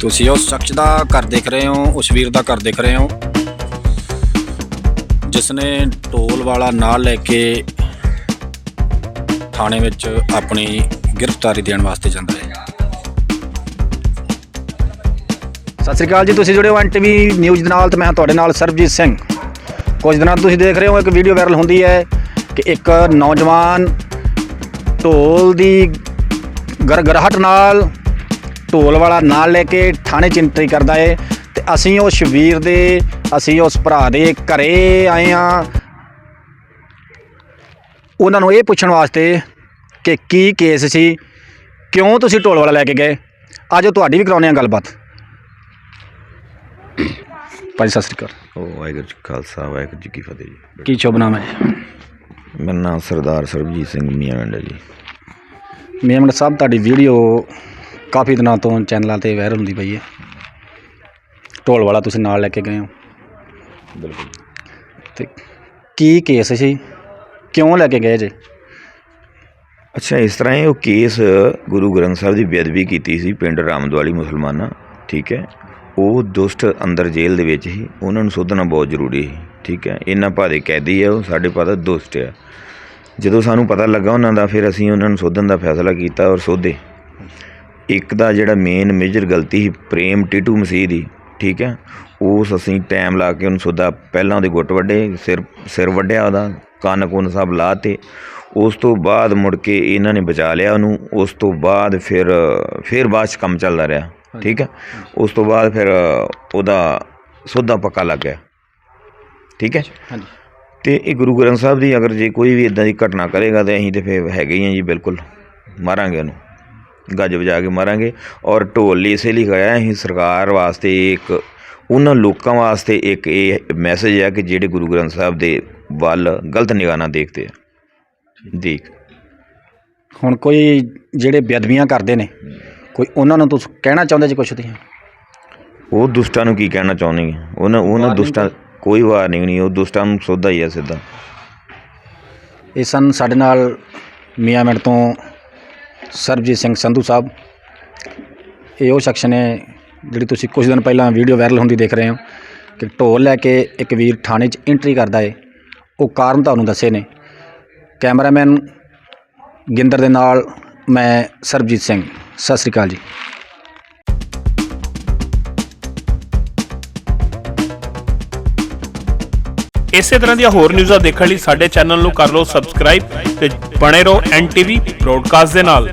ਤੁਸੀਂ ਉਸ ਸ਼ਖਸ ਦਾ ਘਰ ਦੇਖ ਰਹੇ ਹੋ, ਉਸ ਵੀਰ ਦਾ ਘਰ ਦੇਖ ਰਹੇ ਹੋ ਜਿਸ ਨੇ ਢੋਲ ਵਾਲਾ ਨਾਲ ਲੈ ਕੇ ਥਾਣੇ ਵਿੱਚ ਆਪਣੀ ਗ੍ਰਿਫਤਾਰੀ ਦੇਣ ਵਾਸਤੇ ਜਾਂਦਾ ਹੈ। ਸਤਿ ਸ੍ਰੀ ਅਕਾਲ ਜੀ, ਤੁਸੀਂ ਜੁੜੇ ਹੋ ਐਨਟੀਵੀ ਨਿਊਜ਼ ਦੇ ਨਾਲ ਤੇ ਮੈਂ ਤੁਹਾਡੇ ਨਾਲ ਸਰਬਜੀਤ ਸਿੰਘ। ਕੁਝ ਦਿਨਾਂ ਤੁਸੀਂ ਦੇਖ ਰਹੇ ਹੋ, ਇੱਕ ਵੀਡੀਓ ਵਾਇਰਲ ਹੁੰਦੀ ਹੈ ਕਿ ਇੱਕ ਨੌਜਵਾਨ ਢੋਲ ਦੀ ਗਰਗਰਾਹਟ ਨਾਲ ਢੋਲ ਵਾਲਾ ਨਾਲ ਲੈ ਕੇ ਥਾਣੇ 'ਚ ਐਂਟਰੀ ਕਰਦਾ ਏ। ਤੇ ਅਸੀਂ ਉਸ ਵੀਰ ਦੇ ਅਸੀਂ ਉਸ ਭਰਾ ਦੇ ਘਰੇ ਆਏ ਆ। ਉਹਨਾਂ ਨੂੰ ਇਹ ਪੁੱਛਣ ਵਾਸਤੇ ਕਿ ਕੀ ਕੇਸ ਸੀ ਕਿਉਂ ਤੁਸੀਂ ਢੋਲ ਵਾਲਾ ਲੈ ਕੇ ਗਏ? ਅੱਜ ਤੁਹਾਡੀ ਵੀ ਕਰਾਉਂਦੇ ਆ ਗੱਲਬਾਤ। ਭਾਈ ਸਤਿ ਸ੍ਰੀ ਅਕਾਲ। ਉਹ ਵਾਹਿਗੁਰੂ ਜੀ ਖਾਲਸਾ ਵਾਹਿਗੁਰੂ ਜੀ ਕੀ ਫਤਿਹ ਜੀ। ਕੀ ਸ਼ੁਭ ਨਾਮ ਹੈ ਮੇਰਾ ਨਾਮ ਸਰਦਾਰ ਸਰਬਜੀਤ ਸਿੰਘ ਮੀਆਂਵਿੰਡ ਜੀ। ਮੇਮਨ ਸਾਹਿਬ ਤੁਹਾਡੀ ਵੀਡੀਓ ਕਾਫੀ ਦਿਨਾਂ ਤੋਂ ਚੈਨਲਾਂ ਤੇ ਵਾਇਰਲ ਹੁੰਦੀ ਪਈ ਹੈ। ਢੋਲ ਵਾਲਾ ਤੁਸੀਂ ਨਾਲ ਲੈ ਕੇ ਗਏ ਹੋ। ਬਿਲਕੁਲ। ਤੇ ਕੀ ਕੇਸ ਸੀ? ਕਿਉਂ ਲੈ ਕੇ ਗਏ ਜੇ? ਅੱਛਾ ਇਸ ਤਰ੍ਹਾਂ ਇਹ ਉਹ ਕੇਸ ਗੁਰੂ ਗ੍ਰੰਥ ਸਾਹਿਬ ਦੀ ਬੇਅਦਬੀ ਕੀਤੀ ਸੀ ਪਿੰਡ ਰਾਮਦਵਾਲੀ ਮੁਸਲਮਾਨਾਂ ਠੀਕ ਹੈ? ਉਹ ਦੁਸ਼ਟ ਅੰਦਰ ਜੇਲ੍ਹ ਦੇ ਵਿੱਚ ਹੀ ਉਹਨਾਂ ਨੂੰ ਸੋਧਣਾ ਬਹੁਤ ਜ਼ਰੂਰੀ ਸੀ ਠੀਕ ਹੈ? ਇਹਨਾਂ ਭਾਦੇ ਕੈਦੀ ਹੈ ਉਹ ਸਾਡੇ ਪਤਾ ਦੁਸ਼ਟ ਹੈ। ਜਦੋਂ ਸਾਨੂੰ ਪਤਾ ਲੱਗਾ ਉਹਨਾਂ ਦਾ ਫਿਰ ਅਸੀਂ ਉਹਨਾਂ ਨੂੰ ਸੋਧਣ ਦਾ ਫੈਸਲਾ ਕੀਤਾ ਔਰ ਸੋਧੇ। ਇੱਕ ਦਾ ਜਿਹੜਾ ਮੇਨ ਮੇਜਰ ਗਲਤੀ ਸੀ ਪ੍ਰੇਮ ਟੀਟੂ ਮਸੀਹ ਦੀ ਠੀਕ ਹੈ? ਉਸ ਅਸੀਂ ਟਾਈਮ ਲਾ ਕੇ ਉਹਨੂੰ ਸੋਧਾ ਪਹਿਲਾਂ ਉਹਦੇ ਗੁੱਟ ਵੱਡੇ ਸਿਰ ਸਿਰ ਵੱਢਿਆ ਉਹਦਾ ਕੰਨ ਕੁੰਨ ਸਭ ਲਾਤੇ ਉਸ ਤੋਂ ਬਾਅਦ ਮੁੜ ਕੇ ਇਹਨਾਂ ਨੇ ਬਚਾ ਲਿਆ ਉਹਨੂੰ ਉਸ ਤੋਂ ਬਾਅਦ ਫਿਰ ਫਿਰ ਬਾਅਦ 'ਚ ਕੰਮ ਚੱਲਦਾ ਰਿਹਾ ਠੀਕ ਹੈ? ਉਸ ਤੋਂ ਬਾਅਦ ਫਿਰ ਉਹਦਾ ਸੋਧਾ ਪੱਕਾ ਲੱਗ ਗਿਆ ਠੀਕ ਹੈ? ਹਾਂਜੀ। ਤੇ ਇਹ ਗੁਰੂ ਗ੍ਰੰਥ ਸਾਹਿਬ ਦੀ ਅਗਰ ਜੇ ਕੋਈ ਵੀ ਇਦਾਂ ਦੀ ਘਟਨਾ ਕਰੇਗਾ ਤੇ ਅਸੀਂ ਤੇ ਫਿਰ ਹੈਗੇ ਹੀ ਆ ਜੀ ਬਿਲਕੁਲ ਮਾਰਾਂਗੇ ਉਹਨੂੰ। ਗੱਜ ਵਜਾ ਕੇ ਮਾਰਾਂਗੇ। ਔਰ ਢੋਲ ਲਈ ਇਸੇ ਲਈ ਗਇਆ ਅਸੀਂ ਸਰਕਾਰ ਵਾਸਤੇ ਇੱਕ ਉਹਨਾਂ ਲੋਕਾਂ ਵਾਸਤੇ ਇੱਕ ਇਹ ਮੈਸੇਜ ਹੈ ਕਿ ਜਿਹੜੇ ਗੁਰੂ ਗ੍ਰੰਥ ਸਾਹਿਬ ਦੇ ਵੱਲ ਗਲਤ ਨਿਗਾਹ ਨਾਲ ਦੇਖਦੇ ਆ। ਦੇਖ। ਹੁਣ ਕੋਈ ਜਿਹੜੇ ਬੇਅਦਬੀਆਂ ਕਰਦੇ ਨੇ ਕੋਈ ਉਹਨਾਂ ਨੂੰ ਤੁਸੀਂ ਕਹਿਣਾ ਚਾਹੁੰਦੇ ਜੀ ਕੁਛ ਤੁਸੀਂ? ਉਹ ਦੁਸ਼ਟਾਂ ਨੂੰ ਕੀ ਕਹਿਣਾ ਚਾਹੁੰਦੇ? ਉਹਨਾਂ ਉਹਨਾਂ ਦੁਸ਼ਟਾਂ ਕੋਈ ਵਾਰਨਿੰਗ ਨਹੀਂ ਉਹ ਦੁਸ਼ਟਾਂ ਨੂੰ ਸੋਧਾ ਹੀ ਆ ਸਿੱਧਾ। ਇਹ ਸਨ ਸਾਡੇ ਨਾਲ ਮੀਆਂਮਿੰਟ ਤੋਂ ਸਰਬਜੀਤ ਸਿੰਘ ਸੰਧੂ ਸਾਹਿਬ। ਇਹ ਉਹ ਸ਼ਖਸ ਨੇ ਜਿਹੜੀ ਤੁਸੀਂ ਕੁਝ ਦਿਨ ਪਹਿਲਾਂ ਵੀਡੀਓ ਵਾਇਰਲ ਹੁੰਦੀ ਦੇਖ ਰਹੇ ਹੋ ਕਿ ਢੋਲ ਲੈ ਕੇ ਇੱਕ ਵੀਰ ਥਾਣੇ 'ਚ ਐਂਟਰੀ ਕਰਦਾ ਏ। ਉਹ ਕਾਰਨ ਤੁਹਾਨੂੰ ਦੱਸੇ ਨੇ। ਕੈਮਰਾਮੈਨ ਗਿੰਦਰ ਦੇ ਨਾਲ ਮੈਂ ਸਰਬਜੀਤ ਸਿੰਘ। ਸਤਿ ਸ੍ਰੀ ਅਕਾਲ ਜੀ। ਇਸੇ ਤਰ੍ਹਾਂ ਦੀਆਂ ਹੋਰ ਨਿਊਜ਼ਾਂ ਦੇਖਣ ਲਈ ਸਾਡੇ ਚੈਨਲ ਨੂੰ ਕਰ ਲਓ ਸਬਸਕ੍ਰਾਈਬ ਤੇ ਬਣੇ ਰਹੋ ਐਨਟੀਵੀ ਬ੍ਰੌਡਕਾਸਟ ਦੇ ਨਾਲ।